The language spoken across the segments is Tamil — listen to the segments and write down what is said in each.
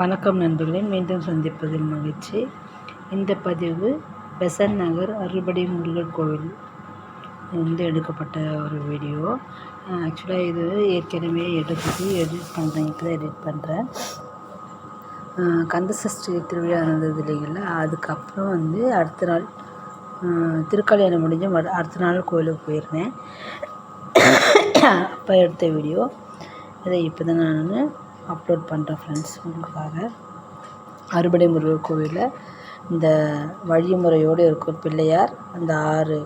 வணக்கம் நண்பர்களே மீண்டும் சந்திப்பதில் மகிழ்ச்சி. இந்த பதிவு பெசன் நகர் அறுபடை முருகர் கோவில் வந்து எடுக்கப்பட்ட ஒரு வீடியோ. ஆக்சுவலாக இது ஏற்கனவே எடுத்துட்டு எடிட் பண்ணுறேன் இப்போ தான் எடிட் பண்ணுறேன் கந்தசஷ்டி திருவிழா நடந்தது இல்லைங்களா அதுக்கப்புறம் வந்து அடுத்த நாள் திருக்கல்யாணம் முடிஞ்ச அடுத்த நாள் கோயிலுக்கு போயிருந்தேன். அப்போ எடுத்த வீடியோ. இதை இப்போ தான் நான் அப்லோட் பண்ணுறேன் ஃப்ரெண்ட்ஸ் உங்களுக்காக. அறுபடை முருகர் கோவிலில் இந்த வழிமுறையோடு இருக்கும் பிள்ளையார் அந்த ஆறு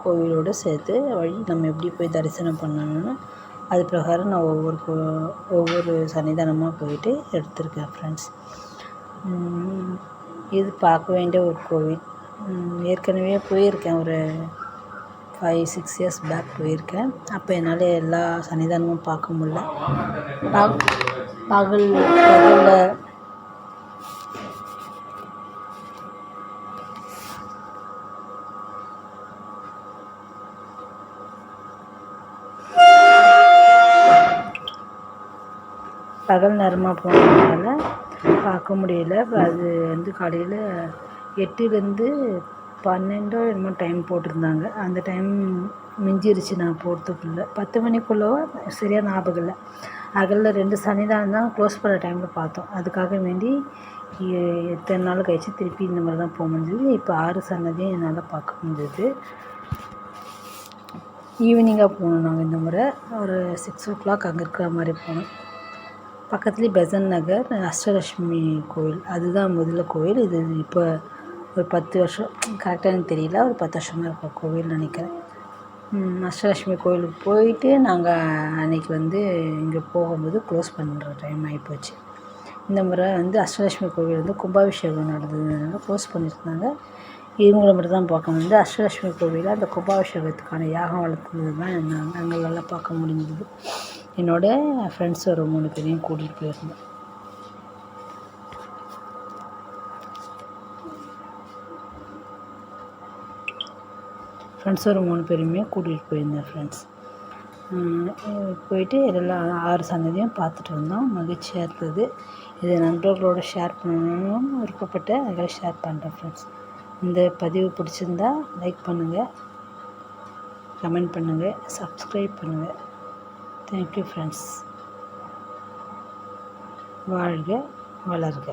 கோவிலோடு சேர்த்து வழி நம்ம எப்படி போய் தரிசனம் பண்ணணும்னு அது பிரகாரம் நான் ஒவ்வொரு கோ ஒவ்வொரு சன்னிதானமாக போயிட்டு எடுத்திருக்கேன் ஃப்ரெண்ட்ஸ் இது பார்க்க வேண்டிய ஒரு கோவில். ஏற்கனவே போயிருக்கேன். ஒரு ஃபைவ் சிக்ஸ் இயர்ஸ் பேக் போயிருக்கேன். அப்போ என்னால் எல்லா சன்னிதானமும் பார்க்க முடில பகல் பகலில். பகல் நேரமாக போனதுனால பார்க்க முடியல. அது வந்து காலையில் எட்டுலேருந்து பன்னெண்டோ என்னமோ டைம் போட்டிருந்தாங்க. அந்த டைம் மிஞ்சிருச்சு நான் போகிறதுக்குள்ள. பத்து மணிக்குள்ளவோ சரியாக ஞாபகம் இல்லை. அகலில் ரெண்டு சன்னிதானம் தான் க்ளோஸ் பண்ண டைமில் பார்த்தோம். அதுக்காக வேண்டி எத்தனை நாள் கழிச்சு திருப்பி இந்த மாதிரி தான் போக முடிஞ்சது. இப்போ ஆறு சன்னதியும் என்னால் பார்க்க முடிஞ்சது. ஈவினிங்காக போனோம் நாங்கள் இந்த முறை. ஒரு சிக்ஸ் ஓ கிளாக் அங்கே இருக்கிற மாதிரி போனோம். பக்கத்துலேயே பெசன் நகர் அஷ்டலட்சுமி கோயில். அதுதான் முதல்ல கோயில். இது இப்போ ஒரு பத்து வருஷம் கரெக்டாக எனக்கு தெரியல. ஒரு பத்து வருஷமாக இருக்க கோவில் நினைக்கிறேன். அஷ்டலட்சுமி கோயிலுக்கு போயிட்டு நாங்கள் அன்றைக்கி வந்து இங்கே போகும்போது க்ளோஸ் பண்ணுற டைம் ஆகிப்போச்சு இந்த முறை வந்து அஷ்டலட்சுமி கோவில் வந்து கும்பாபிஷேகம் நடந்ததுனால க்ளோஸ் பண்ணியிருந்தாங்க இவங்கள மட்டும் தான் பார்க்க முடிஞ்சது. அஷ்டலட்சுமி கோவிலில் அந்த கும்பாபிஷேகத்துக்கான யாகம் வளர்த்தது தான் நாங்கள் எங்களால் பார்க்க முடிஞ்சது. என்னோட ஃப்ரெண்ட்ஸ் ஒரு மூணு பேரையும் கூட்டிகிட்டு போயிருந்தேன் ஃப்ரெண்ட்ஸ் ஒரு மூணு பேருமே கூட்டிகிட்டு போயிருந்தேன் ஃப்ரெண்ட்ஸ். போயிட்டு எல்லாம் ஆறு சந்ததியும் பார்த்துட்டு வந்தோம். மகிழ்ச்சியாக இருந்தது. இதை நண்பர்களோடு ஷேர் பண்ணணும்னு விருப்பப்பட்டு அதில் ஷேர் பண்ணுறேன் ஃப்ரெண்ட்ஸ். இந்த பதிவு பிடிச்சிருந்தா லைக் பண்ணுங்கள் கமெண்ட் பண்ணுங்கள் சப்ஸ்கிரைப் பண்ணுங்கள் தேங்க்யூ ஃப்ரெண்ட்ஸ். வாழ்க வளர்க.